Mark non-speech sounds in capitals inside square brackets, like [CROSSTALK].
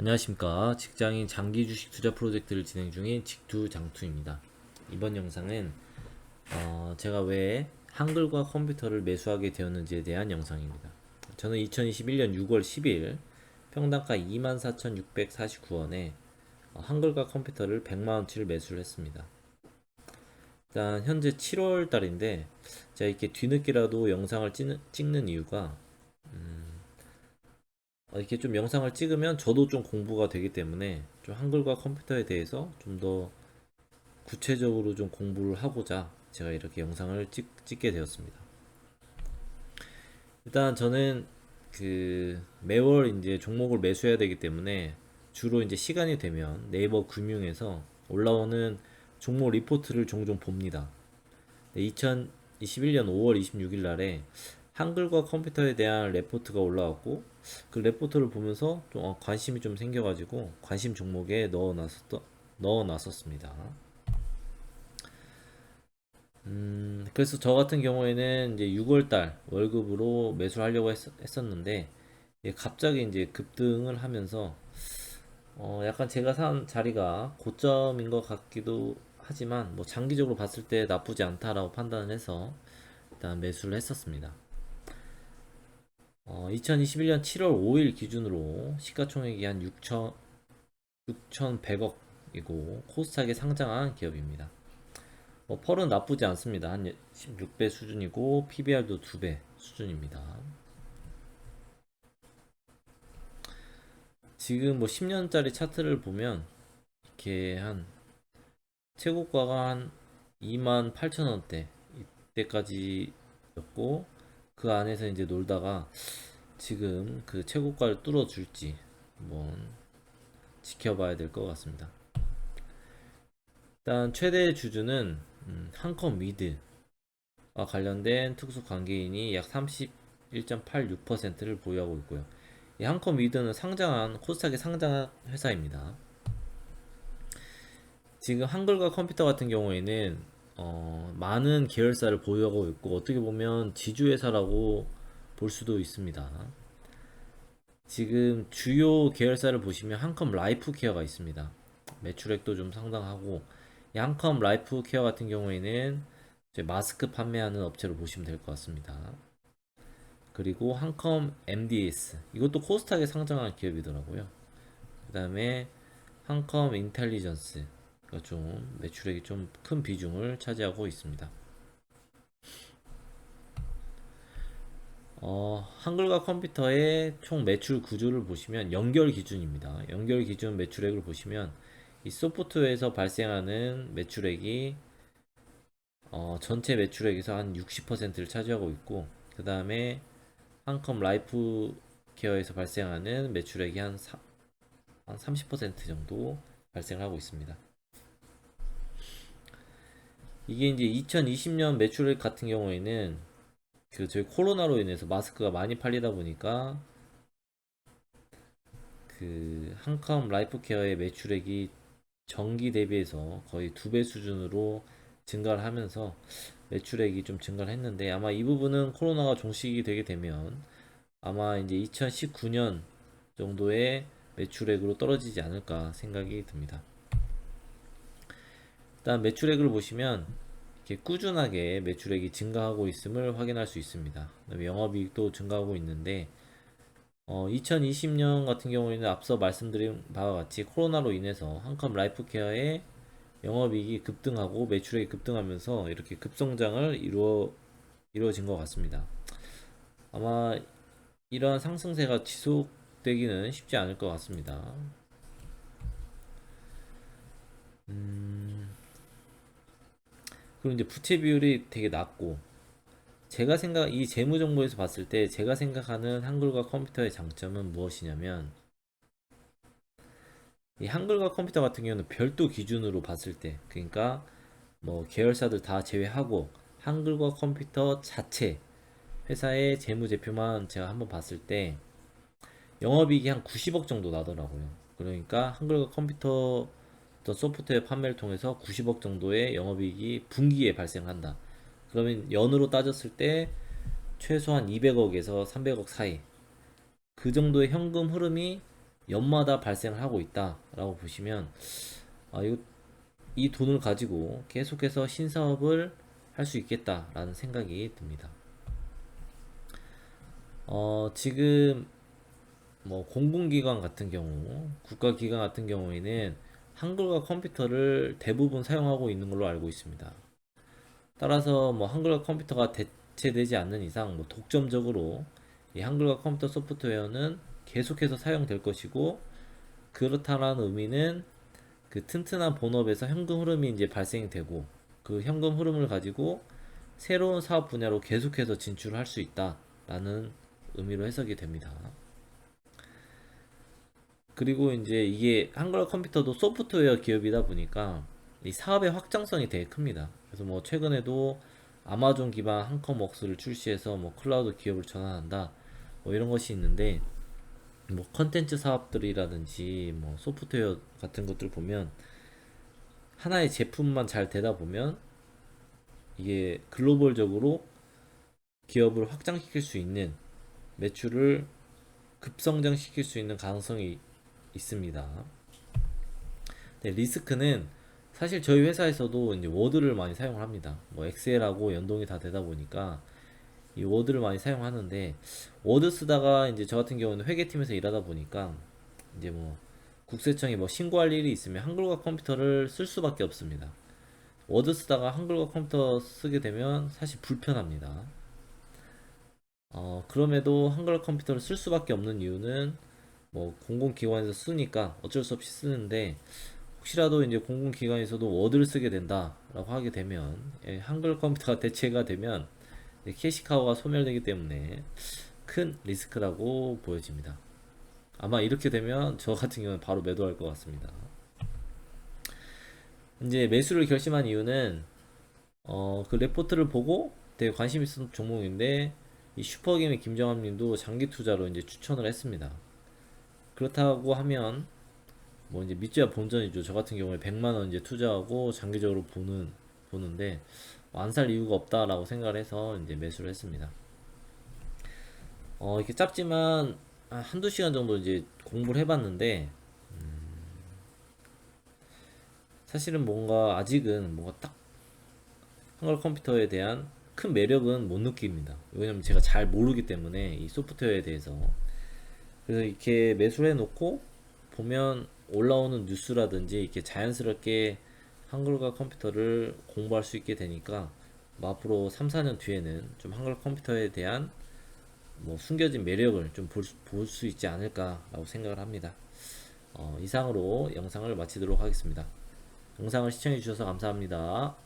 안녕하십니까. 직장인 장기 주식 투자 프로젝트를 진행 중인 직투 장투입니다. 이번 영상은 어, 제가 왜 한글과 컴퓨터를 매수하게 되었는지에 대한 영상입니다. 저는 2021년 6월 10일 평당가 24,649원에 어, 한글과 컴퓨터를 100만원치를 매수를 했습니다. 일단 현재 7월 달인데 제가 이렇게 뒤늦게라도 영상을 찍는, 이유가 어, 이렇게 좀 영상을 찍으면 저도 좀 공부가 되기 때문에 좀 한글과 컴퓨터에 대해서 좀 더 구체적으로 좀 공부를 하고자 제가 이렇게 영상을 찍, 찍게 되었습니다. 일단 저는 그 매월 이제 종목을 매수해야 되기 때문에 주로 이제 시간이 되면 네이버 금융에서 올라오는 종목 리포트를 종종 봅니다. 2021년 5월 26일 날에 한글과 컴퓨터에 대한 레포트가 올라왔고 그 레포트를 보면서 좀 어, 관심이 좀 생겨가지고 관심 종목에 넣어놨었 넣어놨었습니다. 음, 그래서 저 같은 경우에는 이제 6월달 월급으로 매수를 하려고 했, 했었는데 예, 갑자기 이제 급등을 하면서 어, 약간 제가 산 자리가 고점인 것 같기도 하지만 뭐 장기적으로 봤을 때 나쁘지 않다라고 판단을 해서 일단 매수를 했었습니다. 어, 2021년 7월 5일 기준으로 시가총액이 한 6천 6,100억이고 코스닥에 상장한 기업입니다. 뭐 펄은 나쁘지 않습니다. 한 16배 수준이고 PBR도 2배 수준입니다. 지금 뭐 10년짜리 차트를 보면 이렇게 한 최고가가 한 2만 8천 원대 이때까지였고 그 안에서 이제 놀다가 지금 그 최고가를 뚫어줄지 한번 지켜봐야 될 것 같습니다. 일단 최대 주주는 음, 한컴 위드와 관련된 특수 관계인이 약 31.86%를 보유하고 있고요. 이 한컴 위드는 상장한 코스닥에 상장한 회사입니다. 지금 한글과 컴퓨터 같은 경우에는 어, 많은 계열사를 보유하고 있고 어떻게 보면 지주회사라고 볼 수도 있습니다. 지금 주요 계열사를 보시면 한컴 라이프 케어가 있습니다. 매출액도 좀 상당하고 이 한컴 라이프 케어 같은 경우에는 마스크 판매하는 업체로 보시면 될 것 같습니다. 그리고 한컴 MDS 이것도 코스닥에 상장한 기업이더라고요. 그 다음에 한컴 인텔리전스 가 좀 매출액이 좀 큰 비중을 차지하고 있습니다. 어, 한글과 컴퓨터의 총 매출 구조를 보시면 연결 기준입니다. 연결 기준 매출액을 보시면 이 소프트웨어에서 발생하는 매출액이 어, 전체 매출액에서 한 60%를 차지하고 있고 그 다음에 한컴 라이프 케어에서 발생하는 매출액이 한, 사, 한 30% 정도 발생하고 있습니다. 이게 이제 2020년 매출액 같은 경우에는 그 저희 코로나로 인해서 마스크가 많이 팔리다 보니까 그 한컴 라이프 케어의 매출액이 전기 대비해서 거의 두 배 수준으로 증가를 하면서 매출액이 좀 증가를 했는데 아마 이 부분은 코로나가 종식이 되게 되면 아마 이제 2019년 정도의 매출액으로 떨어지지 않을까 생각이 듭니다. 일단 매출액을 보시면 이렇게 꾸준하게 매출액이 증가하고 있음을 확인할 수 있습니다. 영업이익도 증가하고 있는데 어, 2020년 같은 경우에는 앞서 말씀드린 바와 같이 코로나로 인해서 한컴 라이프케어의 영업이익이 급등하고 매출액이 급등하면서 이렇게 급성장을 이루어 이루어진 것 같습니다. 아마 이러한 상승세가 지속되기는 쉽지 않을 것 같습니다. 그리고 이제 부채 비율이 되게 낮고 제가 생각 이 재무 정보에서 봤을 때 제가 생각하는 한글과 컴퓨터의 장점은 무엇이냐면 이 한글과 컴퓨터 같은 경우는 별도 기준으로 봤을 때 그러니까 뭐 계열사들 다 제외하고 한글과 컴퓨터 자체 회사의 재무제표만 제가 한번 봤을 때 영업이익이 한 90억 정도 나더라고요. 그러니까 한글과 컴퓨터 어떤 소프트웨어 판매를 통해서 90억 정도의 영업이익이 분기에 발생한다. 그러면 연으로 따졌을 때 최소한 200억에서 300억 사이 그 정도의 현금 흐름이 연마다 발생을 하고 있다라고 보시면 아, 이거 이 돈을 가지고 계속해서 신사업을 할 수 있겠다라는 생각이 듭니다. 어, 지금 뭐 공공기관 같은 경우, 국가기관 같은 경우에는 한글과 컴퓨터를 대부분 사용하고 있는 걸로 알고 있습니다. 따라서 뭐 한글과 컴퓨터가 대체되지 않는 이상 뭐 독점적으로 이 한글과 컴퓨터 소프트웨어는 계속해서 사용될 것이고 그렇다라는 의미는 그 튼튼한 본업에서 현금 흐름이 이제 발생이 되고 그 현금 흐름을 가지고 새로운 사업 분야로 계속해서 진출할 수 있다라는 의미로 해석이 됩니다. 그리고 이제 이게 한글 컴퓨터도 소프트웨어 기업이다 보니까 이 사업의 확장성이 되게 큽니다. 그래서 뭐 최근에도 아마존 기반 한컴웍스를 출시해서 뭐 클라우드 기업을 전환한다 뭐 이런 것이 있는데 뭐 컨텐츠 사업들이라든지 뭐 소프트웨어 같은 것들 보면 하나의 제품만 잘 되다 보면 이게 글로벌적으로 기업을 확장시킬 수 있는 매출을 급성장시킬 수 있는 가능성이 있습니다. 네, 리스크는 사실 저희 회사에서도 이제 워드를 많이 사용을 합니다. 뭐 엑셀하고 연동이 다 되다 보니까 이 워드를 많이 사용하는데 워드 쓰다가 이제 저 같은 경우는 회계팀에서 일하다 보니까 이제 뭐 국세청에 뭐 신고할 일이 있으면 한글과 컴퓨터를 쓸 수밖에 없습니다. 워드 쓰다가 한글과 컴퓨터 쓰게 되면 사실 불편합니다. 어, 그럼에도 한글 컴퓨터를 쓸 수밖에 없는 이유는 뭐 공공기관에서 쓰니까 어쩔 수 없이 쓰는데 혹시라도 이제 공공기관에서도 워드를 쓰게 된다라고 하게 되면 예, 한글 컴퓨터가 [LAUGHS] 대체가 되면 캐시카우가 소멸되기 때문에 큰 리스크라고 보여집니다. 아마 이렇게 되면 저 같은 경우는 바로 매도할 것 같습니다. 이제 매수를 결심한 이유는 어, 그 레포트를 보고 되게 관심 있었던 종목인데 이 슈퍼게임의 김정함 님도 장기 투자로 이제 추천을 했습니다. 그렇다고 하면 뭐 이제 믿져야 본전이죠. 저 같은 경우에 100만 원 이제 투자하고 장기적으로 보는 보는데 뭐안살 이유가 없다라고 생각을 해서 이제 매수를 했습니다. 어, 이렇게 짧지만 한 한두 시간 정도 이제 공부를 해봤는데 음, 사실은 뭔가 아직은 뭔가 딱 한글 컴퓨터에 대한 큰 매력은 못 느낍니다. 왜냐면 제가 잘 모르기 때문에 이 소프트웨어에 대해서 그래서 이렇게 매수를 해놓고 보면 올라오는 뉴스라든지 이렇게 자연스럽게 한글과 컴퓨터를 공부할 수 있게 되니까 뭐 앞으로 3, 4년 뒤에는 좀 한글 컴퓨터에 대한 뭐 숨겨진 매력을 좀 볼 수 있지 않을까라고 생각을 합니다. 어, 이상으로 영상을 마치도록 하겠습니다. 영상을 시청해 주셔서 감사합니다.